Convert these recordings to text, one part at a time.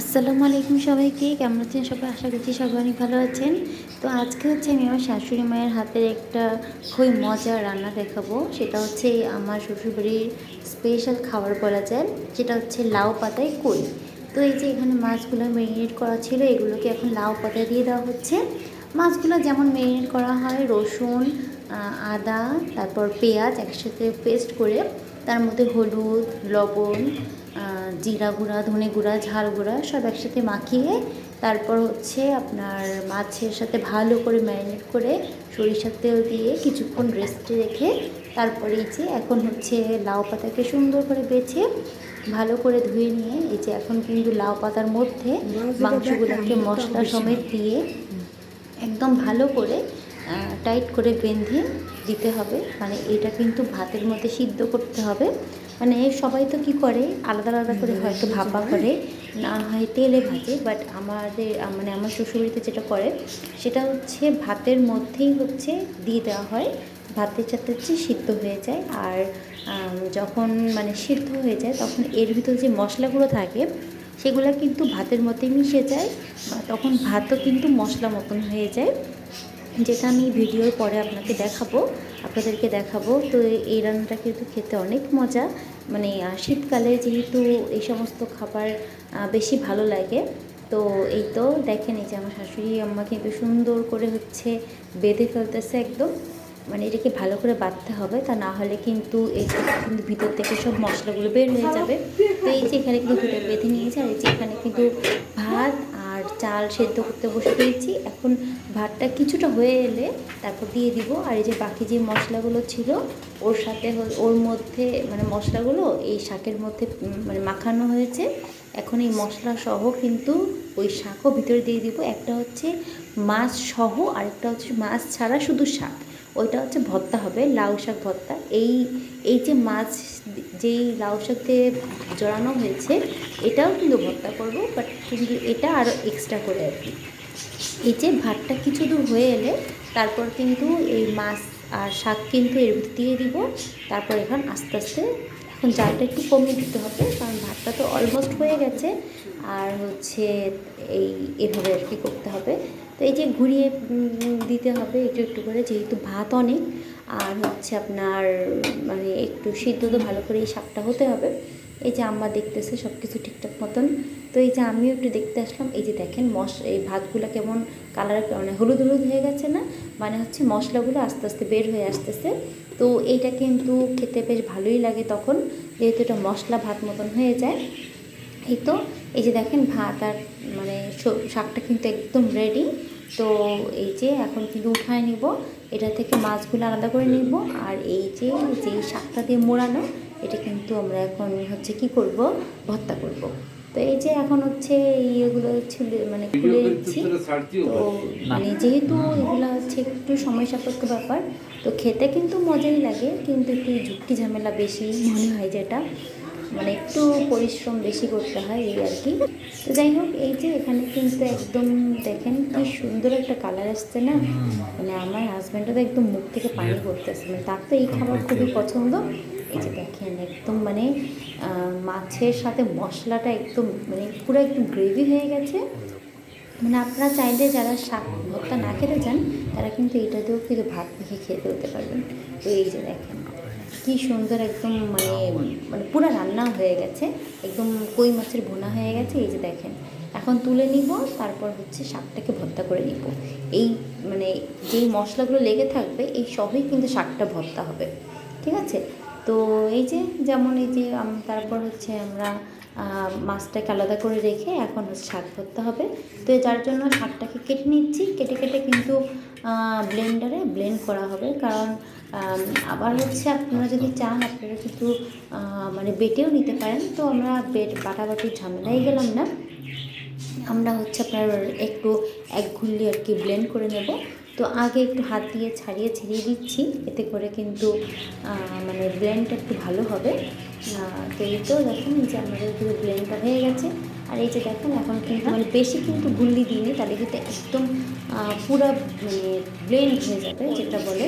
আসসালামু আলাইকুম সবাইকে, কেমন আছেন সবাই? আশা করছি সবাই অনেক ভালো আছেন। তো আজকে হচ্ছে আমি আমার শাশুড়ি মায়ের হাতের একটা খুবই মজার রান্না দেখাবো। সেটা হচ্ছে আমার শ্বশুরবাড়ির স্পেশাল খাবার বলা যায়, যেটা হচ্ছে লাউ পাতায় কই। তো এই যে এখানে মাছগুলো ম্যারিনেট করা ছিল, এগুলোকে এখন লাউ পাতায় দিয়ে দেওয়া হচ্ছে। মাছগুলো যেমন ম্যারিনেট করা হয়, রসুন আদা, তারপর পেঁয়াজ একসাথে পেস্ট করে, তার মধ্যে হলুদ, লবণ জিরা গুঁড়া ধনে গুঁড়া ঝাল গুঁড়া সব একসাথে মাখিয়ে তারপর হচ্ছে আপনার মাছের সাথে ভালো করে ম্যারিনেট করে সরিষার তেল দিয়ে কিছুক্ষণ রেস্টে রেখে তারপরে এই যে এখন হচ্ছে লাউ পাতাকে সুন্দর করে বেছে ভালো করে ধুয়ে নিয়ে এই যে এখন কিন্তু লাউ পাতার মধ্যে মাংসগুলোকে মশলা সমেত দিয়ে একদম ভালো করে টাইট করে বেঁধে দিতে হবে। মানে এটা কিন্তু ভাতের মধ্যে সিদ্ধ করতে হবে। মানে সবাই তো কি করে? আলাদা আলাদা করে হয়তো ভাপা করে। না হয় তেলে ভাজে বাট আমাদের মানে আমার শ্বশুরবাড়িতে যেটা করে সেটা হচ্ছে ভাতের মধ্যেই হচ্ছে দিয়ে দেওয়া হয়। ভাতের সাথে হচ্ছে সিদ্ধ হয়ে যায়। আর যখন মানে সিদ্ধ হয়ে যায় তখন এর ভিতর যে মশলাগুলো থাকে সেগুলো কিন্তু ভাতের মধ্যে মিশে যায়। তখন ভাতও কিন্তু মশলা মতন হয়ে যায়। যেটা আমি ভিডিওর পরে আপনাকে দেখাবো। আপনাদেরকে দেখাবো। তো এই রান্নাটা কিন্তু খেতে অনেক মজা। মানে শীতকালে যেহেতু এই সমস্ত খাবার বেশি ভালো লাগে, তো এই তো দেখেন, এই যে আমার শাশুড়ি আম্মা কিন্তু সুন্দর করে হচ্ছে বেঁধে ফেলতেছে একদম। মানে এটাকে ভালো করে বাঁধতে হবে, তা না হলে কিন্তু কিন্তু ভিতর থেকে সব মশলাগুলো বের হয়ে যাবে। তো এই যে এখানে কিন্তু দুটো বেঁধে নিয়েছে, আর এই যে এখানে কিন্তু ভাত চাল সেদ্ধ করতে বসে পেয়েছি এখন ভাতটা কিছুটা হয়ে এলে তারপর দিয়ে দিব। আর এই যে বাকি যে মশলাগুলো ছিল, ওর সাথে ওর মধ্যে মানে মশলাগুলো এই শাকের মধ্যে মানে মাখানো হয়েছে। এখন এই মশলা সহ কিন্তু ওই শাকও ভিতরে দিয়ে দিব। একটা হচ্ছে মাছ সহ, আরেকটা হচ্ছে মাছ ছাড়া শুধু শাক। ওইটা হচ্ছে ভর্তা হবে, লাউ শাক ভর্তা। এই এই যে মাছ, যেই লাউ শাক দিয়ে জড়ানো হয়েছে, এটাও কিন্তু ভর্তা করব বাট কিন্তু এটা আরও এক্সট্রা করে আর কি। এই যে ভাতটা কিছু দূর হয়ে এলে, তারপর কিন্তু এই মাছ আর শাক কিন্তু এর ভিতর দিয়ে দিব। তারপর এখন আস্তে আস্তে, এখন জালটা একটু কমিয়ে দিতে হবে, কারণ ভাতটা তো অলমোস্ট হয়ে গেছে। আর হচ্ছে এই, এভাবে আর কি করতে হবে। তো এই যে ঘুরিয়ে দিতে হবে একটু একটু করে, যেহেতু ভাত অনেক, আর হচ্ছে আপনার মানে একটু সিদ্ধ তো ভালো করে এই শাকটা হতে হবে। এই যে আম্মা দেখতেছে সব কিছু ঠিকঠাক মতন। তো এই যে আমিও একটু দেখতে আসলাম, এই যে দেখেন মশ, এই ভাতগুলো কেমন কালার মানে হলুদ হলুদ হয়ে গেছে না? মানে হচ্ছে মশলাগুলো আস্তে আস্তে বের হয়ে আসতেছে। তো এইটা কিন্তু খেতে বেশ ভালোই লাগে তখন, যেহেতু এটা মশলা ভাত মতন হয়ে যায়। এই তো এই যে দেখেন ভাত আর মানে শাকটা কিন্তু একদম রেডি তো এই যে এখন কিন্তু উঠায় নিব এটা থেকে মাছগুলো আলাদা করে নিব। আর এই যে যে শাকটা দিয়ে মোড়ানো এটা কিন্তু আমরা এখন হচ্ছে কি করব? ভর্তা করব। তো এই যে এখন হচ্ছে ইয়েগুলো ছুলে মানে খুলে দিচ্ছি। তো মানে যেহেতু এগুলো হচ্ছে একটু সময় সাপেক্ষ ব্যাপার তো খেতে কিন্তু মজাই লাগে কিন্তু একটু ঝুঁকি ঝামেলা বেশি মনে হয় যেটা মানে একটু পরিশ্রম বেশি করতে হয় এই আর কি। তো যাই হোক এই যে এখানে কিন্তু একদম দেখেন কি সুন্দর একটা কালার আসছে না? মানে আমার হাজব্যান্ডও তো একদম মুখ থেকে পানি পড়তেছে। মানে তার তো এই খাবার খুবই পছন্দ। এই যে দেখেন একদম মানে মাছের সাথে মশলাটা একদম মানে পুরো একদম গ্রেভি হয়ে গেছে। মানে আপনারা চাইলে যারা শাক ভর্তা না খেতে চান তারা কিন্তু এটা দিয়েও কিন্তু ভাত মেখে খেয়ে ফেলতে পারবেন। তো এই যে দেখেন। কি সুন্দর একদম মানে মানে পুরো রান্না হয়ে গেছে। একদম কই মাছের ভোনা হয়ে গেছে, এই যে দেখেন। এখন তুলে নিব, তারপর হচ্ছে শাকটাকে ভর্তা করে নিব। এই মানে যেই মশলাগুলো লেগে থাকবে, এই সবই কিন্তু শাকটা ভর্তা হবে। ঠিক আছে? তো এই যে যেমন এই যে তারপর হচ্ছে আমরা মাছটাকে আলাদা করে রেখে এখন শাক ভর্তা হবে। তো যার জন্য শাকটাকে কেটে নিচ্ছি। কেটে কেটে কিন্তু ব্লেন্ডারে ব্লেন্ড করা হবে। কারণ আবার হচ্ছে আপনারা যদি চান, আপনারা কিন্তু মানে বেটেও নিতে পারেন। তো আমরা বেট, বাটাবাটির ঝামেলাই গেলাম না। আমরা হচ্ছে আপনার একটু এক ঘুরলি আর কি ব্লেন্ড করে নেব। তো আগে একটু হাত দিয়ে ছাড়িয়ে, ছিড়িয়ে দিচ্ছি। এতে করে কিন্তু মানে ব্লেন্ডটা একটু ভালো হবে। তো এই তো দেখুন যে আমাদের পুরো হয়ে গেছে। আর এই যে দেখেন এখন কিন্তু মানে বেশি কিন্তু গুল্লি দিইনি তাহলে কিন্তু একদম আহ, পুরা মানে ব্লেন্ড হয়ে যাবে যেটা বলে?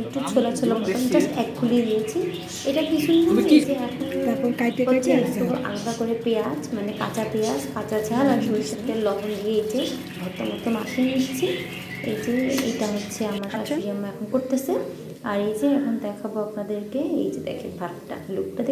একটু ছোলা ছোলা মতন জাস্ট এক গুলি দিয়েছি। এটা না কি- যে এখন হচ্ছে একটু আলাদা করে পেঁয়াজ মানে কাঁচা পেঁয়াজ কাঁচা ঝাল আর সরিষার তেল লবণ দিয়ে এই যে ভর্তা মতো মাখিয়ে নিচ্ছি। এই যে এটা হচ্ছে আমার শাশুড়ি আম্মা এখন করতেছে। আর এই যে এখন দেখাবো আপনাদেরকে এই যে দেখেন ভাতটা লুকটা